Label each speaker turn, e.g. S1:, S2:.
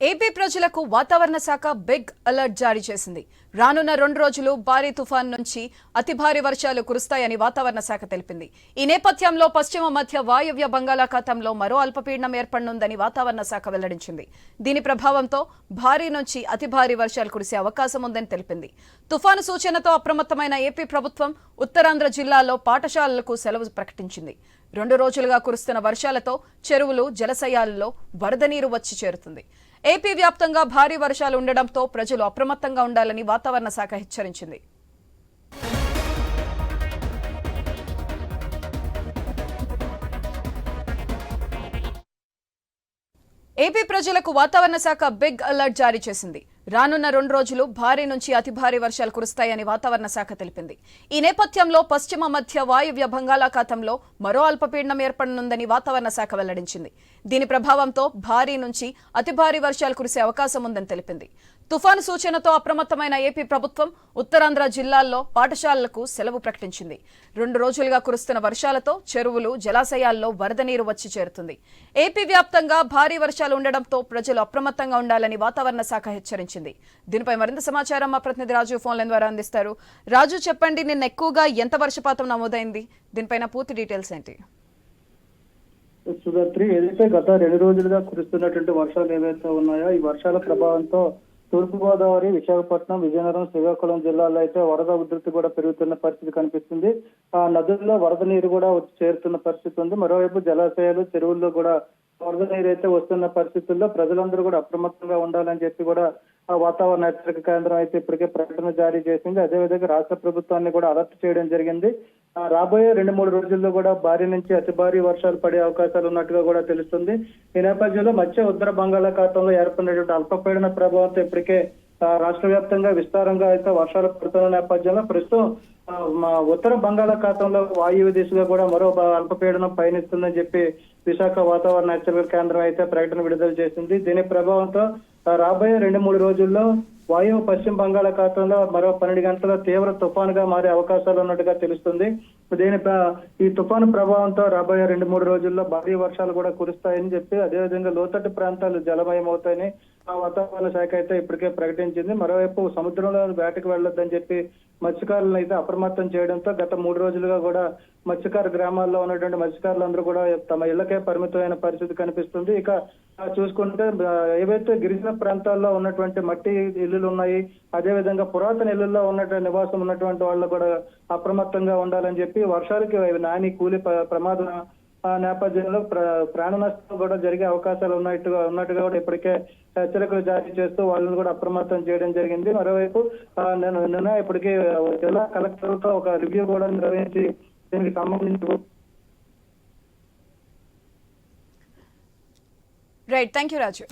S1: AP ప్రజలకు వాతావరణ శాఖ బిగ్ అలర్ట్ జారీ చేసింది. రానున్న రెండు రోజులు భారీ తుఫాన్ నుంచి అతి భారీ వర్షాలు కురుస్తాయని వాతావరణ శాఖ తెలిపింది. ఈ నేపథ్యంలో పశ్చిమ మధ్య వాయువ్య బంగాళాఖాతంలో మరో అల్పపీడనం ఏర్పడనుందని వాతావరణ శాఖ వెల్లడించింది. దీని ప్రభావంతో భారీ నుంచి అతి భారీ వర్షాలు కురిసే అవకాశం ఉందని తెలిపింది. తుఫాను సూచనతో అప్రమత్తమైన ఏపీ ప్రభుత్వం ఉత్తరాంధ్ర జిల్లాలో పాఠశాలలకు సెలవు ప్రకటించింది. రెండు రోజులుగా కురుస్తున్న వర్షాలతో చెరువులు జలశయాలలో వరద నీరు వచ్చి చేరుతుంది. ఏపీ వ్యాప్తంగా భారీ వర్షాలు ఉండడంతో ప్రజలు అప్రమత్తంగా ఉండాలని వాతావరణ శాఖ హెచ్చరించింది. ఏపీ ప్రజలకు వాతావరణ శాఖ బిగ్ అలర్ట్ జారీ చేసింది. రానున్న రెండు రోజులు భారీ నుంచి అతి భారీ వర్షాలు కురుస్తాయని వాతావరణ శాఖ తెలిపింది. ఈ నేపథ్యంలో పశ్చిమ మధ్య వాయువ్య బంగాళాఖాతంలో మరో అల్పపీడనం ఏర్పడనుందని వాతావరణ శాఖ వెల్లడించింది. దీని ప్రభావంతో భారీ నుంచి అతి భారీ వర్షాలు కురిసే అవకాశం ఉందని తెలిపింది. తుఫాను సూచనతో అప్రమత్తమైన ఏపీ ప్రభుత్వం ఉత్తరాంధ్ర జిల్లాల్లో పాఠశాలలకు సెలవు ప్రకటించింది. రెండు రోజులుగా కురుస్తున్న వర్షాలతో చెరువులు జలాశయాల్లో వరద నీరు వచ్చి చేరుతుంది. ఏపీ వ్యాప్తంగా భారీ వర్షాలు ఉండడంతో ప్రజలు అప్రమత్తంగా ఉండాలని వాతావరణ శాఖ హెచ్చరించింది. దీనిపై మరింత సమాచారం మా ప్రతినిధి రాజు ఫోన్ ద్వారా అందిస్తారు. రాజు చెప్పండి నిన్న ఎక్కువగా ఎంత వర్షపాతం నమోదైంది? దీనిపైన పూర్తి డీటెయిల్స్ ఏంటి?
S2: సుధాత్రి ఏదైతే గత రెండు రోజులుగా కురుస్తున్నటువంటి వర్షాలు ఏవైతే ఉన్నాయో ఈ వర్షాల ప్రభావంతో తూర్పుగోదావరి విశాఖపట్నం విజయనగరం శ్రీకాకుళం జిల్లాల్లో అయితే వరద ఉధృతి కూడా పెరుగుతున్న పరిస్థితి కనిపిస్తుంది. ఆ నదుల్లో వరద నీరు కూడా వచ్చి చేరుతున్న పరిస్థితి ఉంది. మరోవైపు జలాశయాలు చెరువుల్లో కూడా వరద నీరు అయితే వస్తున్న పరిస్థితుల్లో ప్రజలందరూ కూడా అప్రమత్తంగా ఉండాలని చెప్పి కూడా ఆ వాతావరణ హెచ్చరిక కేంద్రం అయితే ఇప్పటికే ప్రకటన జారీ చేసింది. అదేవిధంగా రాష్ట్ర ప్రభుత్వాన్ని కూడా అలర్ట్ చేయడం జరిగింది. రాబోయే రెండు మూడు రోజుల్లో కూడా భారీ నుంచి అతి భారీ వర్షాలు పడే అవకాశాలు ఉన్నట్టుగా కూడా తెలుస్తుంది. ఈ నేపథ్యంలో మధ్య ఉత్తర బంగాళాఖాతంలో ఏర్పడినటువంటి అల్పపీడన ప్రభావంతో ఇప్పటికే రాష్ట్ర వ్యాప్తంగా విస్తారంగా అయితే వర్షాలు పడుతున్న నేపథ్యంలో ప్రస్తుతం మా ఉత్తర బంగాళాఖాతంలో వాయువ్య దిశగా కూడా మరో అల్పపీడనం పయనిస్తుందని చెప్పి విశాఖ వాతావరణ హెచ్చరికల కేంద్రం అయితే ప్రకటన విడుదల చేసింది. దీని ప్రభావంతో రాబోయే రెండు మూడు రోజుల్లో వాయువు పశ్చిమ బంగాళాఖాతంలో మరో పన్నెండు గంటల తీవ్ర తుఫానుగా మారే అవకాశాలు ఉన్నట్టుగా తెలుస్తుంది. దీని ఈ తుఫాను ప్రభావంతో రాబోయే రెండు మూడు రోజుల్లో భారీ వర్షాలు కూడా కురుస్తాయని చెప్పి అదేవిధంగా లోతట్టు ప్రాంతాలు జలమయం అవుతాయని ఆ వాతావరణ శాఖ అయితే ఇప్పటికే ప్రకటించింది. మరోవైపు సముద్రంలో వేటకు వెళ్ళొద్దని చెప్పి మత్స్యకారులను అయితే అప్రమత్తం చేయడంతో గత మూడు రోజులుగా కూడా మత్స్యకార గ్రామాల్లో ఉన్నటువంటి మత్స్యకారులందరూ కూడా తమ ఇళ్ళకే పరిమితమైన పరిస్థితి కనిపిస్తుంది. ఇక చూసుకుంటే ఏవైతే గిరిజన ప్రాంతాల్లో ఉన్నటువంటి మట్టి ఇల్లులు ఉన్నాయి అదే విధంగా పురాతన ఇళ్ళలో ఉన్నటువంటి నివాసం ఉన్నటువంటి వాళ్ళు కూడా అప్రమత్తంగా ఉండాలని చెప్పి వర్షాలకి నాని కూలి ప్రమాదం ఆ నేపథ్యంలో ప్రాణ నష్టం కూడా జరిగే అవకాశాలు ఉన్నట్టుగా ఉన్నట్టుగా కూడా ఇప్పటికే హెచ్చరికలు జారీ చేస్తూ వాళ్ళని కూడా అప్రమత్తం చేయడం జరిగింది. మరోవైపు నేను నిన్న ఇప్పటికే జిల్లా కలెక్టర్తో ఒక రివ్యూ కూడా నిర్వహించి దీనికి సంబంధించి
S1: రైట్ థ్యాంక్ యూ రాజు